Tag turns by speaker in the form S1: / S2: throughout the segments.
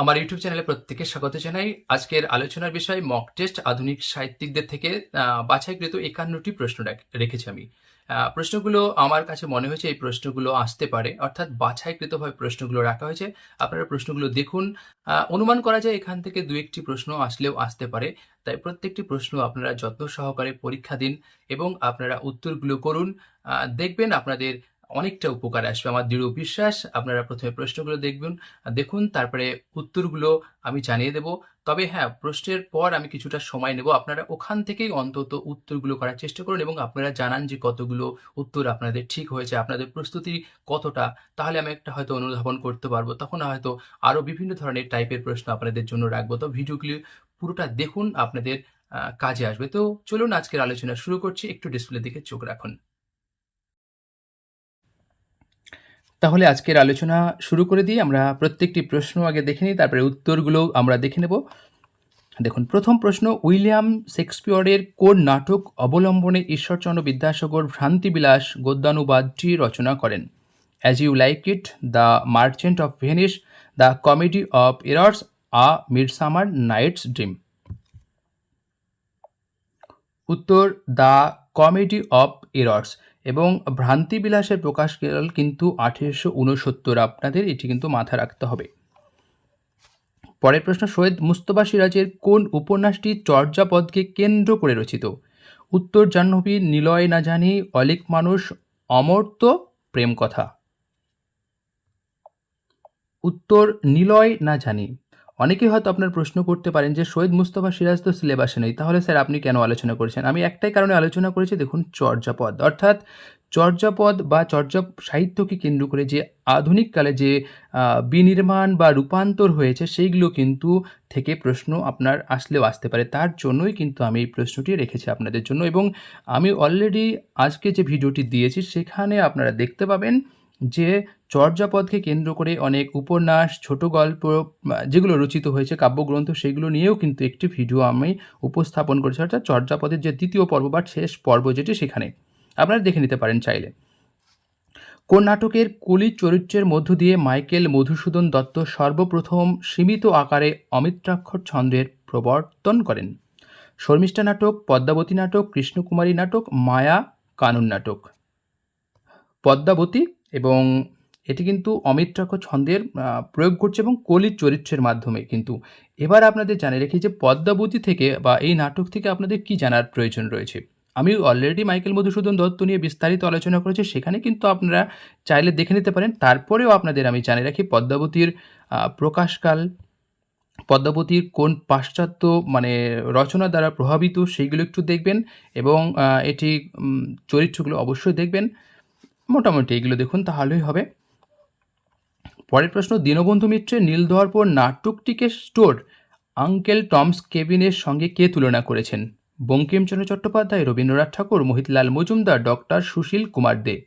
S1: আমার ইউটিউব চ্যানেলে প্রত্যেকে স্বাগত জানাই। আজকের আলোচনার বিষয় মক টেস্ট আধুনিক সাহিত্যিকদের থেকে বাছাইকৃত একান্নটি প্রশ্ন রাখ- রেখেছি আমি। প্রশ্নগুলো আমার কাছে মনে হয়েছে এই প্রশ্নগুলো আসতে পারে, অর্থাৎ বাছাইকৃতভাবে প্রশ্নগুলো রাখা হয়েছে। আপনারা প্রশ্নগুলো দেখুন। অনুমান করা যায় এখান থেকে দু একটি প্রশ্ন আসলেও আসতে পারে। তাই প্রত্যেকটি প্রশ্ন আপনারা যত্ন সহকারে পরীক্ষা দিন এবং আপনারা উত্তরগুলো করুন। দেখবেন আপনাদের অনেকটা উপকার আসবে। আমার দৃঢ় বিশ্বাস, আপনারা প্রথমে প্রশ্নগুলো দেখবেন দেখুন, তারপরে উত্তরগুলো আমি জানিয়ে দেব। তবে হ্যাঁ প্রশ্নের পর আমি কিছুটা সময় নেব। আপনারা ওখান থেকেই অন্তত উত্তরগুলো করার চেষ্টা করুন এবং আপনারা জানান যে কতগুলো উত্তর আপনাদের ঠিক হয়েছে, আপনাদের প্রস্তুতি কতটা, তাহলে আমি একটা হয়তো অনুধাবন করতে পারব। তখন হয়তো আরও বিভিন্ন ধরনের টাইপের প্রশ্ন আপনাদের জন্য রাখব। তো ভিডিওগুলি পুরোটা দেখুন, আপনাদের কাজে আসবে। তো চলুন আজকের আলোচনা শুরু করছি। একটু ডিসপ্লে দিকে চোখ রাখুন। তাহলে আজকের আলোচনা শুরু করে দিই আমরা প্রত্যেকটি প্রশ্ন আগে দেখে নিই, তারপরে উত্তরগুলো আমরা দেখে নেব। দেখুন, প্রথম প্রশ্ন, উইলিয়াম শেক্সপিয়রের কোন নাটক অবলম্বনে ঈশ্বরচন্দ্র বিদ্যাসাগর ভ্রান্তিবিলাস গদ্যানুবাদটি রচনা করেন? As you like it the merchant of Venice the comedy of errors a midsummer night's dream উত্তর দ্য কমেডি অফ এরর্স এবং ভ্রান্তিবিলাসের প্রকাশকাল কিন্তু আঠেরোশো উনসত্তর, আপনাদের এটি কিন্তু মাথা রাখতে হবে। পরের প্রশ্ন, সৈয়দ মুস্তফা সিরাজের কোন উপন্যাসটি চর্যাপদকে কেন্দ্র করে রচিত? উত্তর, জাহ্নবী নিলয় না জানি, অলিক মানুষ অমর্ত্য প্রেম কথা। উত্তর, নিলয় না জানি। অনেকে হয়তো আপনার প্রশ্ন করতে পারেন যে, সৈয়দ মুস্তফা সিরাজ তো সিলেবাসে নেই, তাহলে স্যার আপনি কেন আলোচনা করেছেন? আমি একটাই কারণে আলোচনা করেছি, দেখুন, চর্যাপদ। অর্থাৎ চর্যাপদ বা চর্যা সাহিত্যকে কেন্দ্র করে যে আধুনিক কালে যে বিনির্মাণ বা রূপান্তর হয়েছে, সেইগুলো কিন্তু থেকে প্রশ্ন আপনার আসলেও আসতে পারে। তার জন্যই কিন্তু আমি এই প্রশ্নটি রেখেছি আপনাদের জন্য এবং আমি অলরেডি আজকে যে ভিডিওটি দিয়েছি, সেখানে আপনারা দেখতে পাবেন যে চর্যাপদকে কেন্দ্র করে অনেক উপন্যাস, ছোট গল্প যেগুলো রচিত হয়েছে, কাব্যগ্রন্থ, সেগুলো নিয়েও কিন্তু একটি ভিডিও আমি উপস্থাপন করেছি। অর্থাৎ চর্যাপদের যে দ্বিতীয় পর্ব বা শেষ পর্ব যেটি সেখানে আপনারা দেখে নিতে পারেন চাইলে। কোন নাটকের কুলি চরিত্রের মধ্য দিয়ে মাইকেল মধুসূদন দত্ত সর্বপ্রথম সীমিত আকারে অমিত্রাক্ষর ছন্দের প্রবর্তন করেন। শর্মিষ্ঠা নাটক, পদ্মাবতী নাটক, কৃষ্ণকুমারী নাটক, মায়া কানুন নাটক। পদ্মাবতী এবং এটি কিন্তু অমিত্রাক্ষ ছন্দের প্রয়োগ করছে এবং কলির চরিত্রের মাধ্যমে কিন্তু। এবার আপনাদের জানিয়ে রেখি যে পদ্মাবতী থেকে বা এই নাটক থেকে আপনাদের কি জানার প্রয়োজন রয়েছে? আমি অলরেডি মাইকেল মধুসূদন দত্ত নিয়ে বিস্তারিত আলোচনা করেছি, সেখানে কিন্তু আপনারা চাইলে দেখে নিতে পারেন। তারপরেও আপনাদের আমি জানিয়ে রাখি পদ্মাবতীর প্রকাশকাল, পদ্মাবতীর কোন পাশ্চাত্য মানে রচনা দ্বারা প্রভাবিত সেইগুলো একটু দেখবেন এবং এটি চরিত্রগুলো অবশ্যই দেখবেন। মোটামুটি, এগুলো দেখুন তাহলেই হবে। পরের প্রশ্ন, দীনবন্ধু মিত্রের নীলদর্পণ নাটকটিকে স্টোর আঙ্কেল টমস কেবিনের সঙ্গে কে তুলনা করেছেন? বঙ্কিমচন্দ্র চট্টোপাধ্যায়, রবীন্দ্রনাথ ঠাকুর, মোহিতলাল মজুমদার, ডক্টর সুশীল কুমার দে।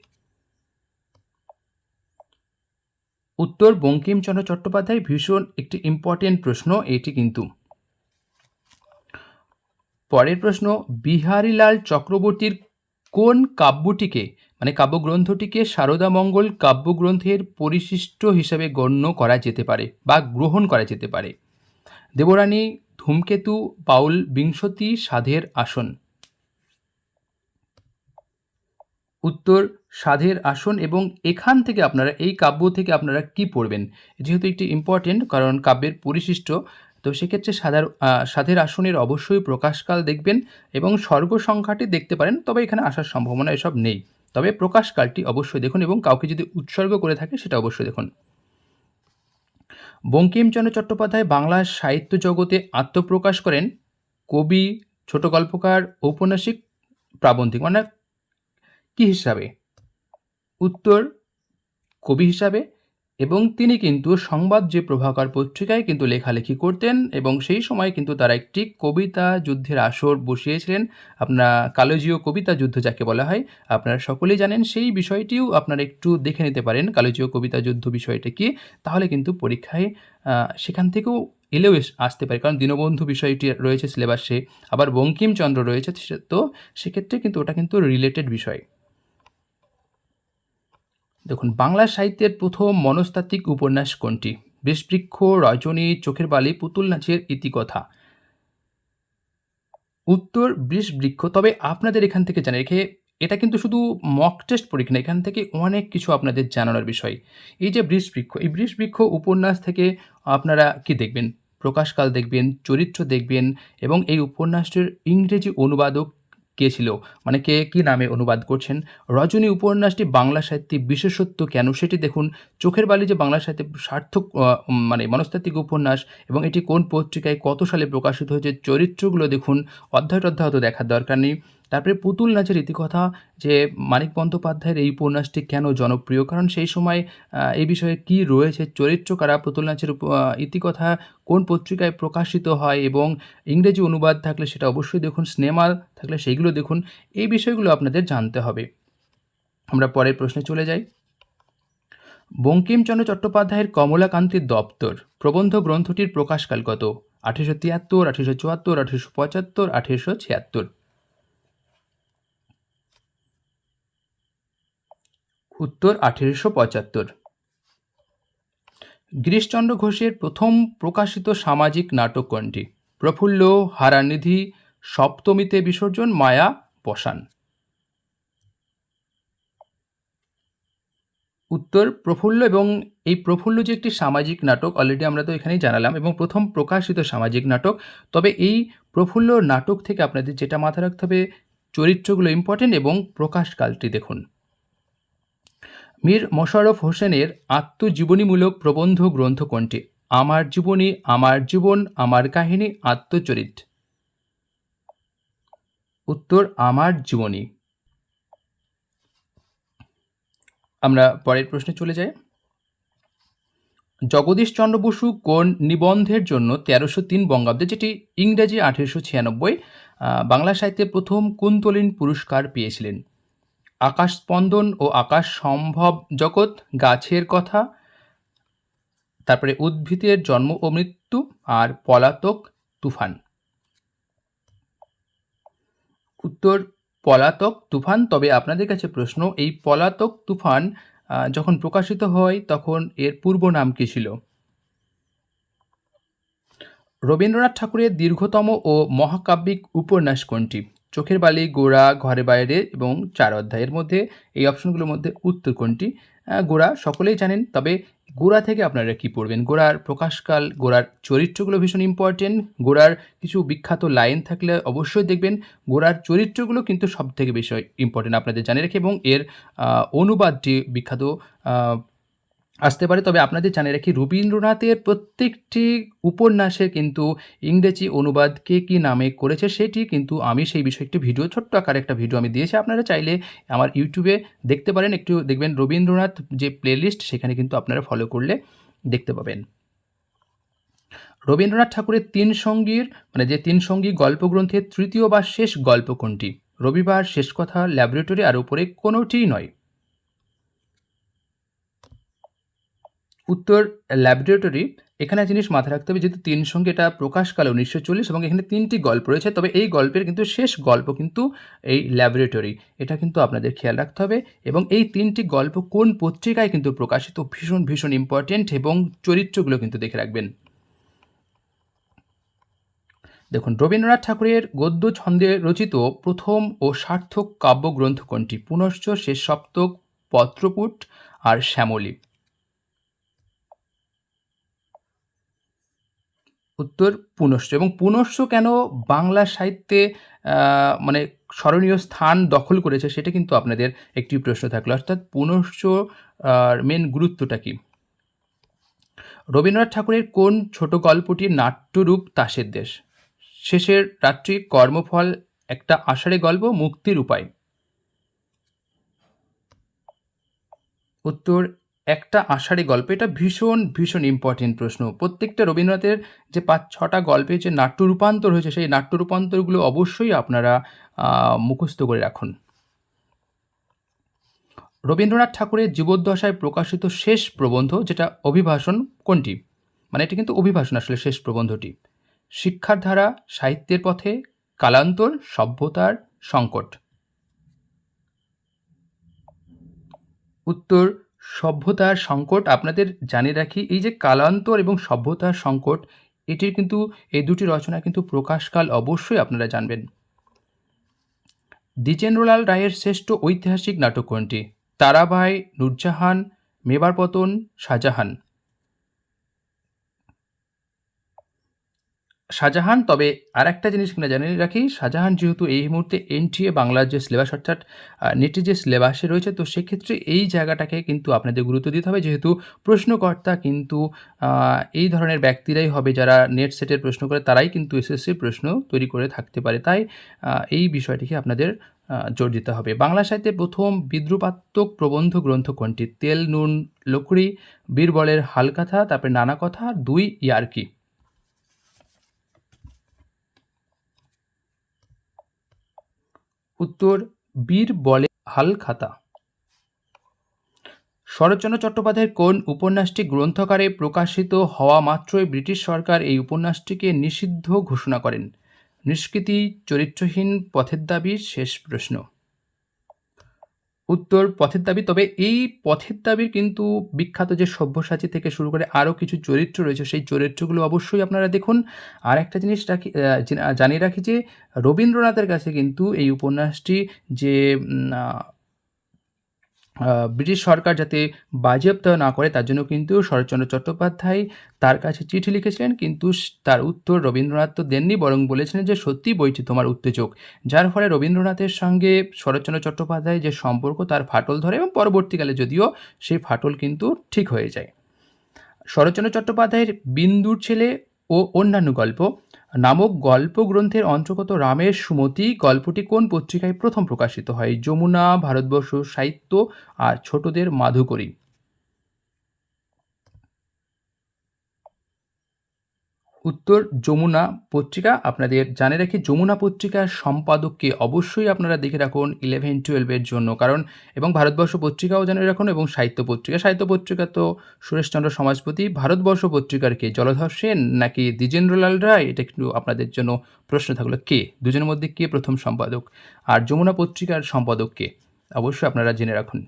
S1: উত্তর, বঙ্কিমচন্দ্র চট্টোপাধ্যায়, ভীষণ একটি ইম্পর্টেন্ট প্রশ্ন, এটি কিন্তু। পরের প্রশ্ন, বিহারীলাল চক্রবর্তীর কোন কাব্যটিকে মানে কাব্যগ্রন্থটিকে শারদামঙ্গল কাব্যগ্রন্থের পরিশিষ্ট হিসাবে গণ্য করা যেতে পারে বা গ্রহণ করা যেতে পারে। দেবরানী ধূমকেতু পাউল বিংশতি সাধের আসন। উত্তর, সাধের আসন এবং এখান থেকে আপনারা, এই কাব্য থেকে আপনারা কি পড়বেন? যেহেতু একটি ইম্পর্টেন্ট কারণ কাব্যের পরিশিষ্ট, তো সেক্ষেত্রে সাধার সাধের আসনের অবশ্যই প্রকাশকাল দেখবেন এবং স্বর্গ সংখ্যাটি দেখতে পারেন, তবে এখানে আসার সম্ভাবনা এসব নেই। তবে প্রকাশকালটি অবশ্যই দেখুন এবং কাউকে যদি উৎসর্গ করে থাকে সেটা অবশ্যই দেখুন। বঙ্কিমচন্দ্র চট্টোপাধ্যায় বাংলা সাহিত্য জগতে আত্মপ্রকাশ করেন কবি, ছোট গল্পকার, ঔপন্যাসিক, প্রাবন্ধিক মানে কি হিসাবে? উত্তর কবি হিসাবে এবং তিনি কিন্তু সংবাদ যে প্রভাকর পত্রিকায় কিন্তু লেখালেখি করতেন এবং সেই সময় কিন্তু তারা একটি কবিতা যুদ্ধের আসর বসিয়েছিলেন। আপনার কালোজীয় কবিতা যুদ্ধ যাকে বলা হয়, আপনারা সকলেই জানেন সেই বিষয়টিও আপনারা একটু দেখে নিতে পারেন। কালোজীয় কবিতা যুদ্ধ বিষয়টা কি? তাহলে কিন্তু পরীক্ষায় সেখান থেকেও এলেও আসতে পারে। কারণ দীনবন্ধু বিষয়টি রয়েছে সিলেবাসে আবার বঙ্কিমচন্দ্র রয়েছে তো সেক্ষেত্রে কিন্তু ওটা কিন্তু রিলেটেড বিষয়। দেখুন, বাংলা সাহিত্যের প্রথম মনস্তাত্ত্বিক উপন্যাস কোনটি? বৃষবৃক্ষ রজনী, চোখের বালি, পুতুল নাচের ইতিকথা। উত্তর বৃষবৃক্ষ তবে আপনাদের এখান থেকে জানা রেখে, এটা কিন্তু শুধু মক টেস্ট পরীক্ষা এখান থেকে অনেক কিছু আপনাদের জানানোর বিষয়। এই যে বৃষবৃক্ষ এই বৃষবৃক্ষ উপন্যাস থেকে আপনারা কি দেখবেন? প্রকাশকাল দেখবেন, চরিত্র দেখবেন এবং এই উপন্যাসটির ইংরেজি অনুবাদক কে ছিল? মানে কে কি নামে অনুবাদ করছেন? রজনী উপন্যাসটি বাংলা সাহিত্যে বিশেষত্ব কেন? সেটি দেখুন। চোখের বালি যে বাংলা সাহিত্যে সার্থক মানে মনস্তাত্ত্বিক উপন্যাস এবং এটি কোন পত্রিকায় কত সালে প্রকাশিত হয়েছে, চরিত্রগুলো দেখুন। অধ্যায় টধ্যায় হয়তো দেখার দরকার নেই। তারপরে পুতুল নাচের ইতিকথা যে মানিক বন্দ্যোপাধ্যায়ের এই উপন্যাসটি কেন জনপ্রিয়? কারণ সেই সময় এই বিষয়ে কি রয়েছে? চরিত্র কারা? পুতুল নাচের ইতিকথা কোন পত্রিকায় প্রকাশিত হয়? এবং ইংরেজি অনুবাদ থাকলে সেটা অবশ্যই দেখুন, সিনেমা থাকলে সেইগুলো দেখুন। এই বিষয়গুলো আপনাদের জানতে হবে। আমরা পরের প্রশ্নে চলে যাই। বঙ্কিমচন্দ্র চট্টোপাধ্যায়ের কমলাকান্তির দপ্তর প্রবন্ধ গ্রন্থটির প্রকাশকাল কত? আঠেরোশো তিয়াত্তর, আঠেরোশো চুয়াত্তর, আঠেরোশো পঁচাত্তর, আঠেরোশো ছিয়াত্তর। উত্তর আঠেরোশো পঁচাত্তর। গিরিশচন্দ্র ঘোষের প্রথম প্রকাশিত সামাজিক নাটক কোনটি? প্রফুল্ল হারানিধি, সপ্তমীতে বিসর্জন মায়া বসান। উত্তর প্রফুল্ল এবং এই প্রফুল্ল যে একটি সামাজিক নাটক অলরেডি আমরা তো এখানেই জানালাম, এবং প্রথম প্রকাশিত সামাজিক নাটক। তবে এই প্রফুল্ল নাটক থেকে আপনাদের যেটা মাথায় রাখতে হবে, চরিত্রগুলো ইম্পর্টেন্ট এবং প্রকাশকালটি দেখুন। মীর মোশাররফ হোসেনের আত্মজীবনীমূলক প্রবন্ধ গ্রন্থ কোনটি? আমার জীবনী, আমার জীবন, আমার কাহিনী, আত্মচরিত। উত্তর, আমার জীবনী। আমরা পরের প্রশ্নে চলে যাই। জগদীশচন্দ্র বসু কোন নিবন্ধের জন্য তেরোশো তিন বঙ্গাব্দে, যেটি ইংরেজি আঠেরোশো ছিয়ানব্বই বাংলা সাহিত্যে প্রথম কুন্তলিন পুরস্কার পেয়েছিলেন? আকাশ স্পন্দন ও আকাশ সম্ভব জগৎ গাছের কথা, তারপরে উদ্ভিদের জন্ম ও মৃত্যু আর পলাতক তুফান। উত্তর, পলাতক তুফান। তবে আপনাদের কাছে প্রশ্ন, এই পলাতক তুফান যখন প্রকাশিত হয়, তখন এর পূর্ব নাম কী ছিল? রবীন্দ্রনাথ ঠাকুরের দীর্ঘতম ও মহাকাব্যিক উপন্যাস কোনটি? চোখের বালি, গোড়া ঘরে বাইরে এবং চার অধ্যায়ের মধ্যে এই অপশনগুলোর মধ্যে উত্তর কোনটি? গোড়া, সকলেই জানেন, তবে গোড়া থেকে আপনারা কি পড়বেন? গোড়ার প্রকাশকাল, গোড়ার চরিত্রগুলো ভীষণ ইম্পর্টেন্ট গোড়ার কিছু বিখ্যাত লাইন থাকলে অবশ্যই দেখবেন, গোড়ার চরিত্রগুলো কিন্তু সব থেকে বেশি ইম্পর্টেন্ট আপনাদের জানিয়ে রেখে এবং এর অনুবাদটি বিখ্যাত আসতে পারে। তবে আপনাদের জানিয়ে রাখি, রবীন্দ্রনাথের প্রত্যেকটি উপন্যাসের কিন্তু ইংরেজি অনুবাদ কে কী নামে করেছে সেটি কিন্তু আমি সেই বিষয়ে একটি ভিডিও, ছোট্ট আকারে একটা ভিডিও আমি দিয়েছি। আপনারা চাইলে আমার ইউটিউবে দেখতে পারেন, একটু দেখবেন রবীন্দ্রনাথ যে প্লেলিস্ট সেখানে কিন্তু আপনারা ফলো করলে দেখতে পাবেন। রবীন্দ্রনাথ ঠাকুরের তিন সঙ্গীর মানে যে তিন সঙ্গী গল্পগ্রন্থের তৃতীয় বা শেষ গল্প কোনটি? রবিবার শেষ কথা ল্যাবরেটরি আর উপরে কোনোটিই নয়। উত্তর ল্যাবরেটরি এখানে জিনিস মাথায় রাখতে হবে, যেহেতু তিন সঙ্গে এটা প্রকাশকালে উনিশশো চল্লিশ এবং এখানে তিনটি গল্প রয়েছে, তবে এই গল্পের কিন্তু শেষ গল্প কিন্তু এই ল্যাবরেটরি এটা কিন্তু আপনাদের খেয়াল রাখতে হবে এবং এই তিনটি গল্প কোন পত্রিকায় কিন্তু প্রকাশিত ভীষণ ভীষণ ইম্পর্টেন্ট এবং চরিত্রগুলো কিন্তু দেখে রাখবেন। দেখুন, রবীন্দ্রনাথ ঠাকুরের গদ্য ছন্দে রচিত প্রথম ও সার্থক কাব্যগ্রন্থ কোনটি? পুনশ্চ শেষ সপ্তক পত্রপুট আর শ্যামলী। উত্তর পুনশ্চ। এবং পুনশ্চ কেন বাংলা সাহিত্যে মানে স্মরণীয় স্থান দখল করেছে সেটা কিন্তু আপনাদের একটি প্রশ্ন থাকল। অর্থাৎ পুনশ্চ মেন গুরুত্বটা কি? রবীন্দ্রনাথ ঠাকুরের কোন ছোট গল্পটির নাট্যরূপ তাসের দেশ? শেষের রাত্রি কর্মফল একটা আষাঢ়ে গল্প, মুক্তির উপায়। উত্তর একটা আষাঢ়ে গল্প। এটা ভীষণ ভীষণ ইম্পর্টেন্ট প্রশ্ন। প্রত্যেকটা রবীন্দ্রনাথের যে পাঁচ, ছটা গল্পে যে নাট্য রূপান্তর হয়েছে, সেই নাট্য রূপান্তরগুলো অবশ্যই আপনারা মুখস্থ করে রাখুন। রবীন্দ্রনাথ ঠাকুরের জীবদ্দশায় প্রকাশিত শেষ প্রবন্ধ, যেটা অভিভাষণ, কোনটি? মানে এটা কিন্তু অভিভাষণ আসলে শেষ প্রবন্ধটি। শিক্ষার ধারা, সাহিত্যের পথে, কালান্তর, সভ্যতার সংকট। উত্তর সভ্যতার সংকট আপনাদের জানিয়ে রাখি, এই যে কালান্তর এবং সভ্যতার সংকট, এটির কিন্তু, এই দুটি রচনা কিন্তু প্রকাশকাল অবশ্যই আপনারা জানবেন। দ্বিজেন্দ্রলাল রায়ের শ্রেষ্ঠ ঐতিহাসিক নাটক কোনটি তারাবাই নুরজাহান, মেবার পতন, শাহজাহান। শাহজাহান, তবে আর একটা জিনিস কিনা জানিয়ে রাখি, শাহজাহান যেহেতু এই মুহূর্তে এনটিএ বাংলার যে সিলেবাস, অর্থাৎ নেটের যে সিলেবাসে রয়েছে, তো সেক্ষেত্রে এই জায়গাটাকে কিন্তু আপনাদের গুরুত্ব দিতে হবে। যেহেতু প্রশ্নকর্তা কিন্তু এই ধরনের ব্যক্তিরাই হবে যারা নেট সেটের প্রশ্ন করে, তারাই কিন্তু এসএসসির প্রশ্ন তৈরি করে থাকতে পারে। তাই এই বিষয়টিকে আপনাদের জোর দিতে হবে। বাংলা সাহিত্যে প্রথম বিদ্রুপাত্মক প্রবন্ধ গ্রন্থ কোনটি? তেল, নুন, লকড়ি, বীরবলের হালকাথা, তারপরে নানা কথা, দুই ইয়ার্কি। উত্তর বীর বলে হালখাতা। শরৎচন্দ্র চট্টোপাধ্যায়ের কোন উপন্যাসটি গ্রন্থকারে প্রকাশিত হওয়া মাত্রই ব্রিটিশ সরকার এই উপন্যাসটিকে নিষিদ্ধ ঘোষণা করেন? নিষ্কৃতি, চরিত্রহীন, পথের দাবি, শেষ প্রশ্ন। উত্তর পথের দাবি। তবে এই পথের দাবির কিন্তু বিখ্যাত যে সভ্যসাচী থেকে শুরু করে আরও কিছু চরিত্র রয়েছে, সেই চরিত্রগুলো অবশ্যই আপনারা দেখুন। আর একটা জিনিস রাখি জানিয়ে রাখি যে রবীন্দ্রনাথের কাছে কিন্তু এই উপন্যাসটি যে ব্রিটিশ সরকার যাতে বাজেয়াপ্ত না করে, তার জন্য কিন্তু শরৎচন্দ্র চট্টোপাধ্যায় তার কাছে চিঠি লিখেছিলেন। কিন্তু তার উত্তর রবীন্দ্রনাথ তো দেননি, বরং বলেছিলেন যে, সত্যি বইটি তোমার উত্তেজক। যার ফলে রবীন্দ্রনাথের সঙ্গে শরৎচন্দ্র চট্টোপাধ্যায় যে সম্পর্ক, তার ফাটল ধরে এবং পরবর্তীকালে যদিও সেই ফাটল কিন্তু ঠিক হয়ে যায়। শরৎচন্দ্র চট্টোপাধ্যায়ের বিন্দুর ছেলে ও অন্যান্য গল্প নামক গল্প গ্রন্থের অন্তর্গত রামের সুমতি গল্পটি কোন পত্রিকায় প্রথম প্রকাশিত হয়? যমুনা, ভারতবর্ষ সাহিত্য আর ছোটদের মাধুকরী। উত্তর যমুনা পত্রিকা। আপনাদের জানে রাখি, যমুনা পত্রিকার সম্পাদককে অবশ্যই আপনারা দেখে রাখুন ইলেভেন টুয়েলভের জন্য। কারণ, এবং ভারতবর্ষ পত্রিকাও জানে রাখুন, এবং সাহিত্য পত্রিকা। সাহিত্য পত্রিকা তো সুরেশচন্দ্র সমাজপতি, ভারতবর্ষ পত্রিকার কে? জলধর সেন নাকি দ্বিজেন্দ্রলাল রায়? এটা একটু আপনাদের জন্য প্রশ্ন থাকল, কে? দুজনের মধ্যে কে প্রথম সম্পাদক? আর যমুনা পত্রিকার সম্পাদক কে? অবশ্যই আপনারা জেনে রাখুন।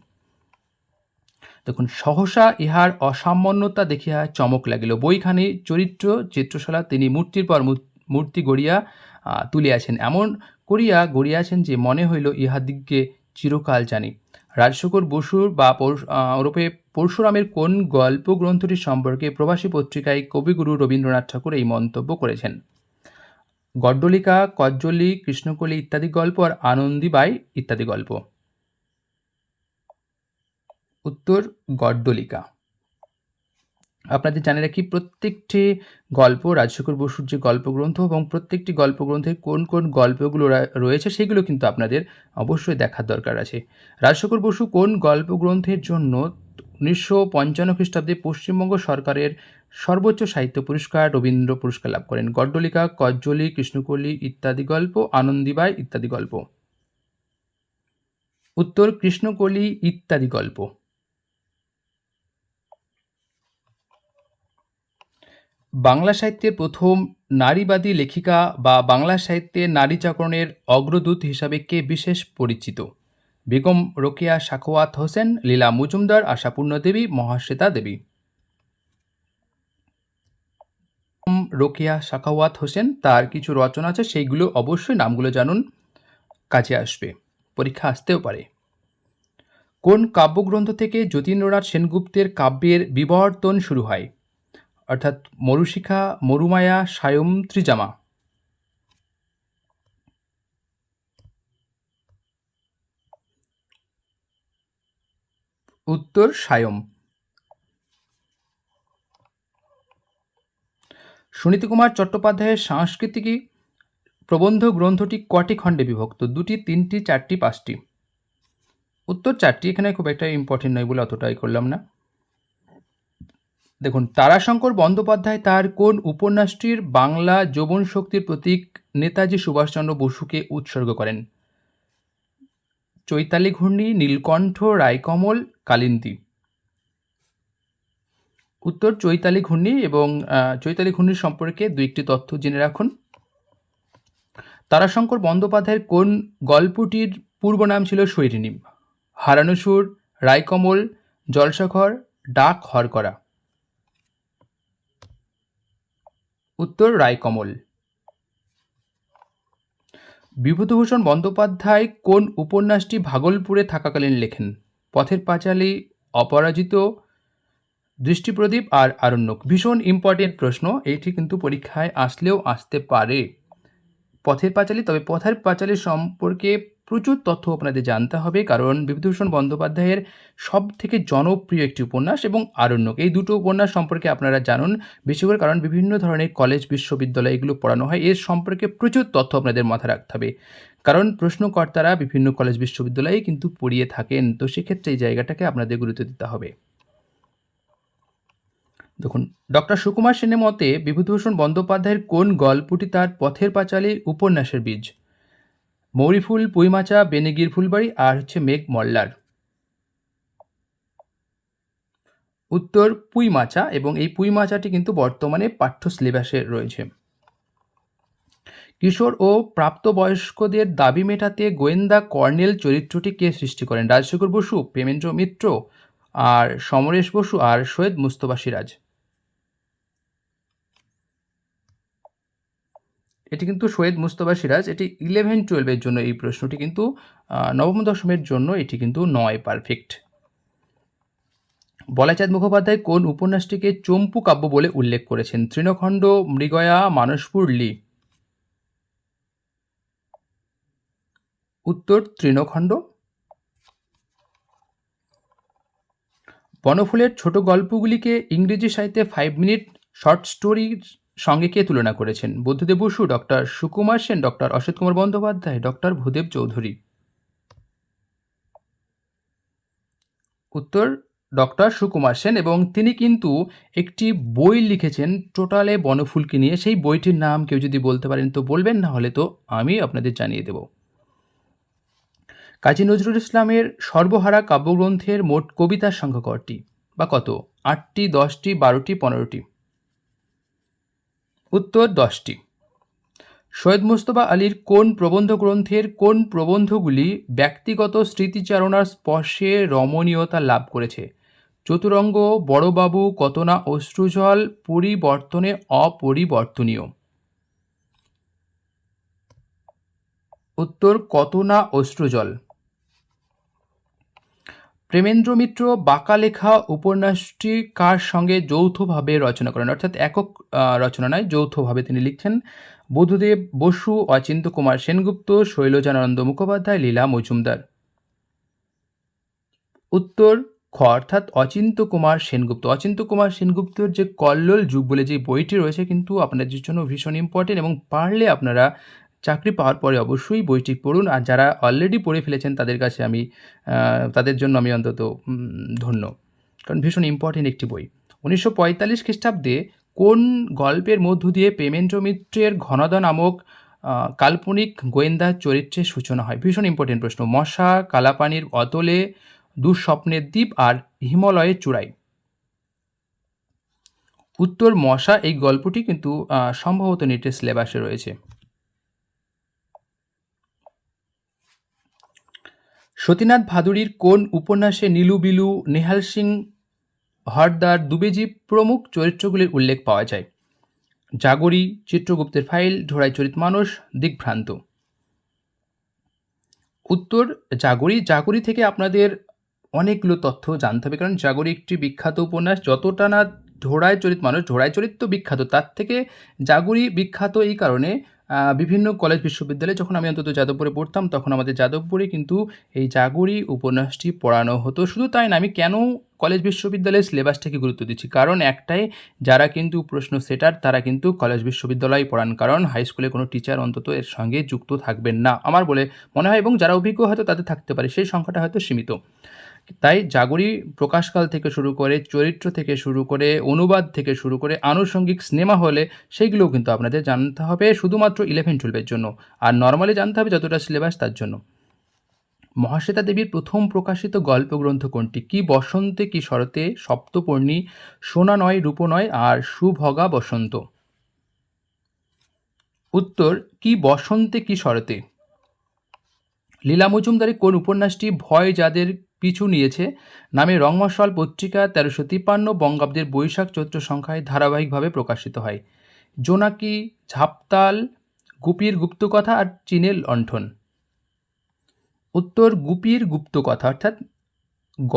S1: দেখুন, সহসা ইহার অসামান্যতা দেখিয়া চমক লাগিল। বইখানি চরিত্র চিত্রশালা তিনি মূর্তির পর মূর্তি গড়িয়া তুলিয়াছেন। এমন করিয়া গড়িয়াছেন যে মনে হইল ইহাদিগকে চিরকাল জানি। রাজশেখর বসুর বা ওরূপে পরশুরামের কোন গল্প গ্রন্থটি সম্পর্কে প্রবাসী পত্রিকায় কবিগুরু রবীন্দ্রনাথ ঠাকুর এই মন্তব্য করেছেন? গড্ডলিকা, কজ্জলি, কৃষ্ণকলি ইত্যাদি গল্প আর আনন্দীবাই ইত্যাদি গল্প। উত্তর গড্ডলিকা। আপনাদের জানে রাখি প্রত্যেকটি গল্প রাজশেখর বসুর যে গল্পগ্রন্থ এবং প্রত্যেকটি গল্পগ্রন্থের কোন কোন গল্পগুলো রয়েছে সেগুলো কিন্তু আপনাদের অবশ্যই দেখার দরকার আছে। রাজশেখর বসু কোন গল্পগ্রন্থের জন্য উনিশশো পঞ্চান্ন খ্রিস্টাব্দে পশ্চিমবঙ্গ সরকারের সর্বোচ্চ সাহিত্য পুরস্কার রবীন্দ্র পুরস্কার লাভ করেন? গড্ডলিকা, কজ্জলি, কৃষ্ণকলি ইত্যাদি গল্প, আনন্দীবাই ইত্যাদি গল্প। উত্তর কৃষ্ণকলি ইত্যাদি গল্প। বাংলা সাহিত্যের প্রথম নারীবাদী লেখিকা বা বাংলা সাহিত্যে নারী জাগরণের অগ্রদূত হিসাবে কে বিশেষ পরিচিত? বেগম রোকেয়া সাখোয়াত হোসেন, লীলা মজুমদার, আশাপূর্ণ দেবী, মহাশ্বেতা দেবী। রোকেয়া, সাখাওয়াত হোসেন, তার কিছু রচনা আছে, সেইগুলো অবশ্যই নামগুলো জানুন, কাজে আসবে, পরীক্ষা আসতেও পারে। কোন কাব্যগ্রন্থ থেকে যতীন্দ্রনাথ সেনগুপ্তের কাব্যের বিবর্তন শুরু হয়? অর্থাৎ মরুশিখা, মরুমায়া, সায়ম, ত্রিজামা। উত্তর, সায়ম। সুনীতিকুমার চট্টোপাধ্যায়ের সাংস্কৃতিক প্রবন্ধ গ্রন্থটি কটি খণ্ডে বিভক্ত? দুটি, তিনটি, চারটি, পাঁচটি। উত্তর চারটি এখানে খুব একটা ইম্পর্টেন্ট নয় বলে অতটাই করলাম না। দেখুন, তারাশঙ্কর বন্দ্যোপাধ্যায় তার কোন উপন্যাসটির বাংলা যৌবন শক্তির প্রতীক নেতাজি সুভাষচন্দ্র বসুকে উৎসর্গ করেন? চৈতালি ঘূর্ণি, নীলকণ্ঠ, রায়কমল, কালিন্দী। উত্তর, চৈতালি ঘূর্ণি এবং চৈতালি ঘূর্ণির সম্পর্কে দু একটি তথ্য জেনে রাখুন। তারাশঙ্কর বন্দ্যোপাধ্যায়ের কোন গল্পটির পূর্ব নাম ছিল শৈরিনী হারানুসুর, রায়কমল, জলসাঘর, ডাক হর করা উত্তর রায়কমল। বিভূতিভূষণ বন্দ্যোপাধ্যায় কোন উপন্যাসটি ভাগলপুরে থাকাকালীন লেখেন? পথের পাঁচালী, অপরাজিত, দৃষ্টিপ্রদীপ আর আরণ্যক। ভীষণ ইম্পর্টেন্ট প্রশ্ন এইটি কিন্তু পরীক্ষায় আসলেও আসতে পারে। পথের পাঁচালী, তবে পথের পাঁচালী সম্পর্কে প্রচুর তথ্য আপনাদের জানতে হবে, কারণ বিভূতিভূষণ বন্দ্যোপাধ্যায়ের সব থেকে জনপ্রিয় একটি উপন্যাস এবং আরণ্যক। এই দুটো উপন্যাস সম্পর্কে আপনারা জানুন, বেশি করে, কারণ বিভিন্ন ধরনের কলেজ, বিশ্ববিদ্যালয় এগুলো পড়ানো হয়। এর সম্পর্কে প্রচুর তথ্য আপনাদের মাথায় রাখতে হবে। কারণ প্রশ্নকর্তারা বিভিন্ন কলেজ, বিশ্ববিদ্যালয়ে কিন্তু পড়িয়ে থাকেন, তো সেক্ষেত্রে এই জায়গাটাকে আপনাদের গুরুত্ব দিতে হবে। দেখুন, ডক্টর সুকুমার সেনের মতে, বিভূতিভূষণ বন্দ্যোপাধ্যায়ের কোন গল্পটি তার পথের পাঁচালী উপন্যাসের বীজ? মৌরিফুল পুইমাচা, বেনিগির ফুলবাড়ি আর হচ্ছে মেঘ মল্লার। উত্তর, পুইমাচা এবং এই পুইমাচাটি কিন্তু বর্তমানে পাঠ্য সিলেবাসে রয়েছে। কিশোর ও প্রাপ্তবয়স্কদের দাবি মেটাতে গোয়েন্দা কর্নেল চরিত্রটি কে সৃষ্টি করেন রাজশেখর বসু, প্রেমেন্দ্র মিত্র আর সমরেশ বসু আর সৈয়দ মুস্তফা সিরাজ। এটি কিন্তু সৈয়দ মুস্তফা সিরাজ, এটি ইলেভেন টুয়েলভের জন্য এই প্রশ্নটি কিন্তু নবম দশমের জন্য এটি কিন্তু নয় পারফেক্ট বলাচাঁদ মুখোপাধ্যায় কোন উপন্যাসটিকে চম্পু কাব্য বলে উল্লেখ করেছেন? তৃণখণ্ড, মৃগয়া, মানসপুর, লি। উত্তর, তৃণখণ্ড। বনফুলের ছোট গল্পগুলিকে ইংরেজি সাহিত্যে ফাইভ মিনিট শর্ট স্টোরির সঙ্গে কে তুলনা করেছেন Buddhadeb Basu doctor Sukumar Sen doctor Asit Kumar Bandyopadhyay doctor Bhudeb Chowdhury. উত্তর ডক্টর সুকুমার সেন এবং তিনি কিন্তু একটি বই লিখেছেন, টোটালে বনফুলকে নিয়ে। সেই বইটির নাম কেউ যদি বলতে পারেন তো বলবেন, না হলে তো আমি আপনাদের জানিয়ে দেব। কাজী নজরুল ইসলামের সর্বহারা কাব্যগ্রন্থের মোট কবিতার সংখ্যা কটি বা কত? আটটি, দশটি, বারোটি, পনেরোটি। উত্তর দশটি। সৈয়দ মুস্তফা আলীর কোন প্রবন্ধ গ্রন্থের কোন প্রবন্ধগুলি ব্যক্তিগত স্মৃতিচারণার স্পর্শে রমণীয়তা লাভ করেছে? চতুরঙ্গ, বড়বাবু কত না অশ্রুজল পরিবর্তনে অপরিবর্তনীয়। উত্তর কত না অশ্রুজল প্রেমেন্দ্র মিত্র বাঁকা লেখা উপন্যাসটি কার সঙ্গে যৌথভাবে রচনা করেন? অর্থাৎ একক রচনা নয়, যৌথভাবে তিনি লিখছেন। বুধদেব বসু, অচিন্ত কুমার সেনগুপ্ত, শৈলজানন্দ মুখোপাধ্যায়, লীলা মজুমদার। উত্তর, খ, অর্থাৎ অচিন্ত কুমার সেনগুপ্ত। অচিন্ত কুমার সেনগুপ্তর যে কল্লোল যুগ বলে যে বইটি রয়েছে, কিন্তু আপনাদের জন্য ভীষণ ইম্পর্টেন্ট এবং পারলে আপনারা চাকরি পাওয়ার পরে অবশ্যই বইটি পড়ুন। আর যারা অলরেডি পড়ে ফেলেছেন, তাদের কাছে আমি তাদের জন্য আমি অন্তত ধন্য। কারণ ভীষণ ইম্পর্টেন্ট একটি বই। উনিশশো পঁয়তাল্লিশ খ্রিস্টাব্দে কোন গল্পের মধ্য দিয়ে পেমেন্দ্র মিত্রের ঘনদা নামক কাল্পনিক গোয়েন্দা চরিত্রের সূচনা হয়? ভীষণ ইম্পর্টেন্ট প্রশ্ন। মশা, কালাপানির অতলে, দুঃস্বপ্নের দ্বীপ আর হিমালয়ের চূড়াই উত্তর মশা এই গল্পটি কিন্তু সম্ভবত নেটের সিলেবাসে রয়েছে। সতীনাথ ভাদুরীর কোন উপন্যাসে নীলু বিলু, নেহাল সিং হরদার দুবেজি প্রমুখ চরিত্রগুলির উল্লেখ পাওয়া যায়? জাগরি, চিত্রগুপ্তের ফাইল, ঢোড়াই চরিত মানুষ দিগ্ভ্রান্ত। উত্তর, জাগরি। জাগরি থেকে আপনাদের অনেকগুলো তথ্য জানতে হবে, কারণ জাগরি একটি বিখ্যাত উপন্যাস। যতটা না ঢোড়ায় চরিত মানুষ ঢোড়ায় চরিত তো বিখ্যাত, তার থেকে জাগরি বিখ্যাত এই কারণে বিভিন্ন কলেজ বিশ্ববিদ্যালয়ে যখন আমি অন্তত যাদবপুরে পড়তাম, তখন আমাদের যাদবপুরে কিন্তু এই জাগরি উপন্যাসটি পড়ানো হতো। শুধু তাই না, আমি কেন কলেজ বিশ্ববিদ্যালয়ের সিলেবাসটাকে গুরুত্ব দিচ্ছি? কারণ একটাই, যারা কিন্তু প্রশ্ন সেটার, তারা কিন্তু কলেজ বিশ্ববিদ্যালয়ে পড়ান। কারণ হাই স্কুলে কোনো টিচার অন্তত এর সঙ্গে যুক্ত থাকবেন না। আমার বলে মনে হয়, এবং যারা অভিজ্ঞ হয়তো তাদের থাকতে পারে, সেই সংখ্যাটা হয়তো সীমিত। তাই জাগরি প্রকাশকাল থেকে শুরু করে চরিত্র থেকে শুরু করে অনুবাদ থেকে শুরু করে আনুষঙ্গিক সিনেমা হলে সেইগুলোও কিন্তু আপনাদের জানতে হবে শুধুমাত্র ইলেভেন টুয়েলভের জন্য। আর নর্মালি জানতে হবে যতটা সিলেবাস তার জন্য। মহাশ্বেতা দেবীর প্রথম প্রকাশিত গল্পগ্রন্থ কোনটি? কি বসন্তে, কি শরতে, সপ্তপর্ণী, সোনা নয়, রূপ নয়, আর সুভগা বসন্ত? উত্তর, কি বসন্তে, কি শরতে? লীলা মজুমদারের কোন উপন্যাসটি ভয় যাদের পিছু নিয়েছে। নামে রংমশাল পত্রিকা তেরোশো তিপ্পান্ন বঙ্গাব্দের বৈশাখ চৈত্র সংখ্যায় ধারাবাহিকভাবে প্রকাশিত হয়। জোনাকি, ঝাপতাল, গুপির গুপ্তকথা আর চীনের লণ্ঠন। উত্তর গুপির গুপ্তকথা অর্থাৎ গ।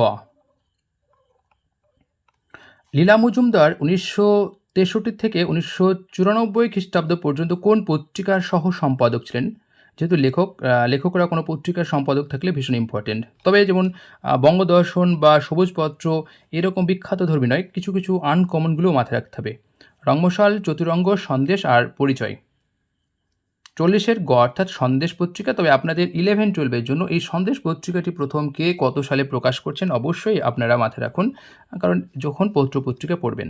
S1: লীলা মজুমদার উনিশশো তেষট্টি থেকে উনিশশো চুরানব্বই খ্রিস্টাব্দ পর্যন্ত কোন পত্রিকার সহ সম্পাদক ছিলেন? যেহেতু লেখক লেখকরা কোনো পত্রিকার সম্পাদক থাকলে ভীষণ ইম্পর্টেন্ট তবে যেমন বঙ্গদর্শন বা সবুজপত্র এরকম বিখ্যাত ধর্মী নয়, কিছু কিছু আনকমনগুলোও মাথায় রাখতে হবে। রঙ্গশাল, চতুরঙ্গ, সন্দেশ আর পরিচয়। চল্লিশের গ অর্থাৎ সন্দেশ পত্রিকা, তবে আপনাদের ইলেভেন টুয়েলভের জন্য এই সন্দেশ পত্রিকাটি প্রথম কে কত সালে প্রকাশ করছেন অবশ্যই আপনারা মাথায় রাখুন, কারণ যখন পত্র পত্রিকা পড়বেন।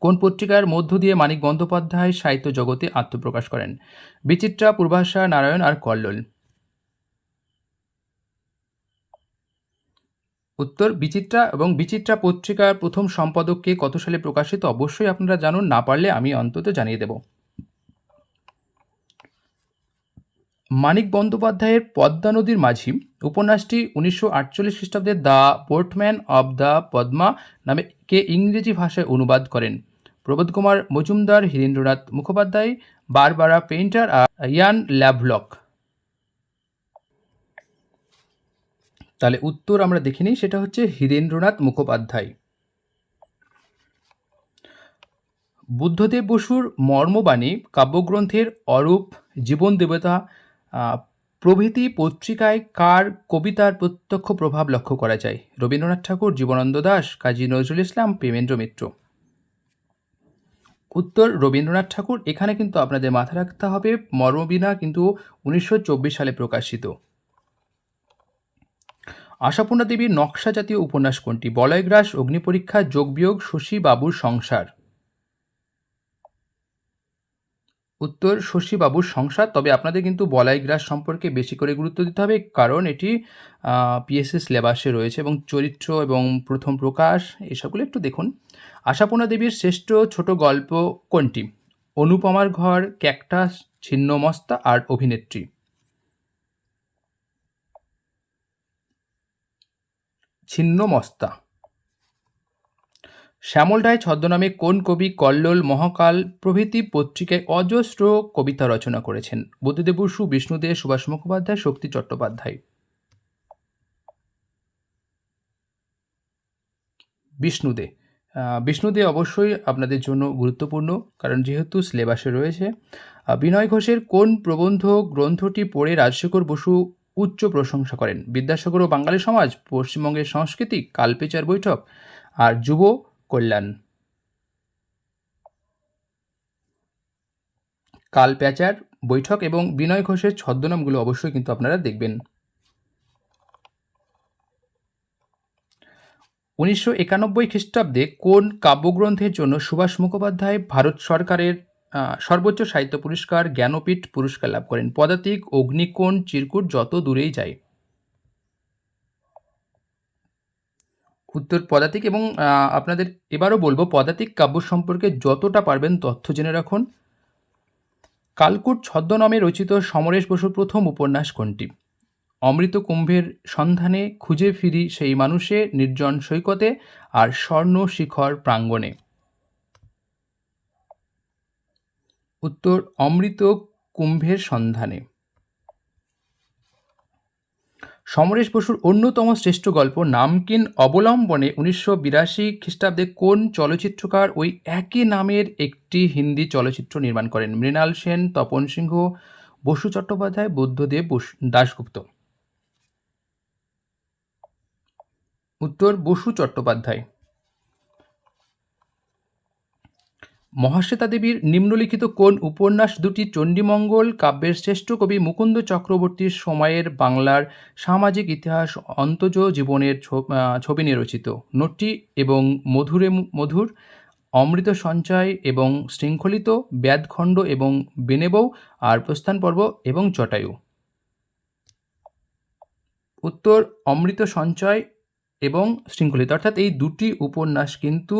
S1: কোন পত্রিকার মধ্য দিয়ে মানিক বন্দ্যোপাধ্যায় সাহিত্য জগতে আত্মপ্রকাশ করেন? বিচিত্রা, পূর্বাশা, নারায়ণ আর কল্লোল। উত্তর, বিচিত্রা এবং বিচিত্রা পত্রিকার প্রথম সম্পাদককে কত সালে প্রকাশিত? অবশ্যই আপনারা জানুন, না পারলে আমি অন্তত জানিয়ে দেব। মানিক বন্দ্যোপাধ্যায়ের পদ্মা নদীর মাঝি, উপন্যাসটি উনিশশো আটচল্লিশ খ্রিস্টাব্দে the portman of the Padma নামে কে ইংরেজি ভাষায় অনুবাদ করেন। প্রবোধ কুমার মজুমদার, হীরেন্দ্রনাথ মুখোপাধ্যায়, বারবারা পেইন্টার আর ইয়ান ল্যাভলক। তাহলে উত্তর আমরা দেখে নিই, সেটা হচ্ছে হীরেন্দ্রনাথ মুখোপাধ্যায়। বুদ্ধদেব বসুর মর্মবাণী কাব্যগ্রন্থের অরূপ জীবন দেবতা প্রভৃতি পত্রিকায় কার কবিতার প্রত্যক্ষ প্রভাব লক্ষ্য করা যায়? রবীন্দ্রনাথ ঠাকুর, জীবনানন্দ দাস, কাজী নজরুল ইসলাম, প্রেমেন্দ্র মিত্র। উত্তর, রবীন্দ্রনাথ ঠাকুর, এখানে কিন্তু আপনাদের মাথায় রাখতে হবে মর্মবীণা কিন্তু উনিশশো চব্বিশ সালে প্রকাশিত। আশাপূর্ণা দেবীর নকশা জাতীয় উপন্যাস কোনটি? বলয়গ্রাস অগ্নিপরীক্ষা যোগবিয়োগ শশী, বাবুর সংসার। উত্তর, শশীবাবুর সংসার। তবে আপনাদের কিন্তু বলাই গ্রাস সম্পর্কে বেশি করে গুরুত্ব দিতে হবে, কারণ এটি পিএসএস সিলেবাসে রয়েছে এবং চরিত্র এবং প্রথম প্রকাশ, এসবগুলো একটু দেখুন। আশাপূর্ণা দেবীর শ্রেষ্ঠ ছোট গল্প কোনটি? অনুপমার ঘর, ক্যাকটাস, ছিন্নমস্তা আর অভিনেত্রী। ছিন্নমস্তা। শ্যামল রায় ছদ্মনামে কোন কবি কল্লোল মহাকাল প্রভৃতি পত্রিকায় অজস্র কবিতা রচনা করেছেন? বুদ্ধদেব বসু বিষ্ণুদেব সুভাষ মুখোপাধ্যায়, শক্তি চট্টোপাধ্যায়। বিষ্ণুদে বিষ্ণুদে অবশ্যই আপনাদের জন্য গুরুত্বপূর্ণ, কারণ যেহেতু সিলেবাসে রয়েছে। বিনয় ঘোষের কোন প্রবন্ধ গ্রন্থটি পড়ে রাজশেখর বসু উচ্চ প্রশংসা করেন? বিদ্যাসাগর ও বাঙালি সমাজ, পশ্চিমবঙ্গের সংস্কৃতি, কালপেচার বৈঠক, আর যুব কল্যাণ। কাল প্যাচার, বৈঠক এবং বিনয় ঘোষের ছদ্মনামগুলো অবশ্যই কিন্তু আপনারা দেখবেন। উনিশশো একানব্বই খ্রিস্টাব্দে কোন কাব্যগ্রন্থের জন্য সুভাষ মুখোপাধ্যায় ভারত সরকারের সর্বোচ্চ সাহিত্য পুরস্কার, জ্ঞানপীঠ পুরস্কার লাভ করেন? পদাতিক, অগ্নিকোণ, চিরকুট, যত দূরেই যায় উত্তর পদাতিক এবং আপনাদের এবারও বলব পদাতিক কাব্য সম্পর্কে যতটা পারবেন তথ্য জেনে রাখুন। কালকুট ছদ্মনামে রচিত সমরেশ বসুর প্রথম উপন্যাস কোনটি? অমৃত কুম্ভের সন্ধানে খুঁজে ফিরি সেই মানুষে, নির্জন সৈকতে আর স্বর্ণ শিখর প্রাঙ্গণে। উত্তর, অমৃত কুম্ভের সন্ধানে। সমরেশ বসুর অন্যতম শ্রেষ্ঠ গল্প নামকিন অবলম্বনে উনিশশো বিরাশি খ্রিস্টাব্দে কোন চলচ্চিত্রকার ওই একই নামের একটি হিন্দি চলচ্চিত্র নির্মাণ করেন? মৃণাল সেন, তপন সিংহ, বসু চট্টোপাধ্যায়, বুদ্ধদেব দাশগুপ্ত। উত্তর, বসু চট্টোপাধ্যায়। মহাশ্বেতা দেবীর নিম্নলিখিত কোন উপন্যাস দুটি চণ্ডীমঙ্গল কাব্যের শ্রেষ্ঠ কবি মুকুন্দ চক্রবর্তীর সময়ের বাংলার সামাজিক ইতিহাস অন্তজ জীবনের ছবি নিয়ে রচিত। নোটটি এবং মধুরে মধুর, অমৃত সঞ্চয় এবং শৃঙ্খলিত, ব্যাদখণ্ড এবং বেনেবৌ আর প্রস্থান পর্ব এবং জটায়ু উত্তর, অমৃত সঞ্চয় এবং শৃঙ্খলিত। অর্থাৎ এই দুটি উপন্যাস কিন্তু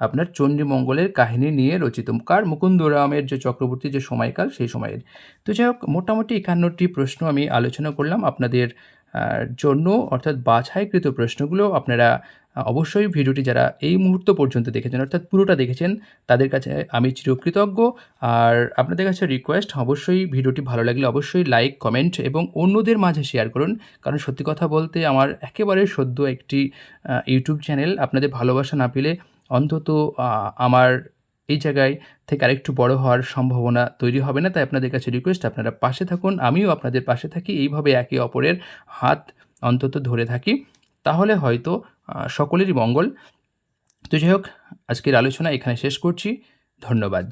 S1: আপনার চণ্ডীমঙ্গলের কাহিনী নিয়ে রচিত। কার মুকুন্দরামের যে চক্রবর্তী, যে সময়কাল, সেই সময়ের। তো যাই হোক, মোটামুটি একান্নটি প্রশ্ন আমি আলোচনা করলাম। আপনাদের জন্য অর্থাৎ বাছাইকৃত প্রশ্নগুলো আপনারা অবশ্যই ভিডিওটি যারা এই মুহূর্ত পর্যন্ত দেখেছেন, অর্থাৎ পুরোটা দেখেছেন, তাদের কাছে আমি চিরকৃতজ্ঞ। আর আপনাদের কাছে রিকোয়েস্ট অবশ্যই ভিডিওটি ভালো লাগলে অবশ্যই লাইক কমেন্ট এবং অন্যদের মাঝে শেয়ার করুন। কারণ সত্যি কথা বলতে আমার একেবারে সদ্য একটি ইউটিউব চ্যানেল আপনাদের ভালোবাসা না পেলে অন্তত আমার এই জায়গায় থেকে আরেকটু বড় হওয়ার সম্ভাবনা তৈরি হবে না, তাই আপনাদের কাছে রিকোয়েস্ট আপনারা পাশে থাকুন, আমিও আপনাদের পাশে থাকি, এইভাবে একে অপরের হাত অন্তত ধরে থাকি। তাহলে হয়তো সকলেরই মঙ্গল। তো যাই হোক, আজকের আলোচনা এখানে শেষ করছি, ধন্যবাদ।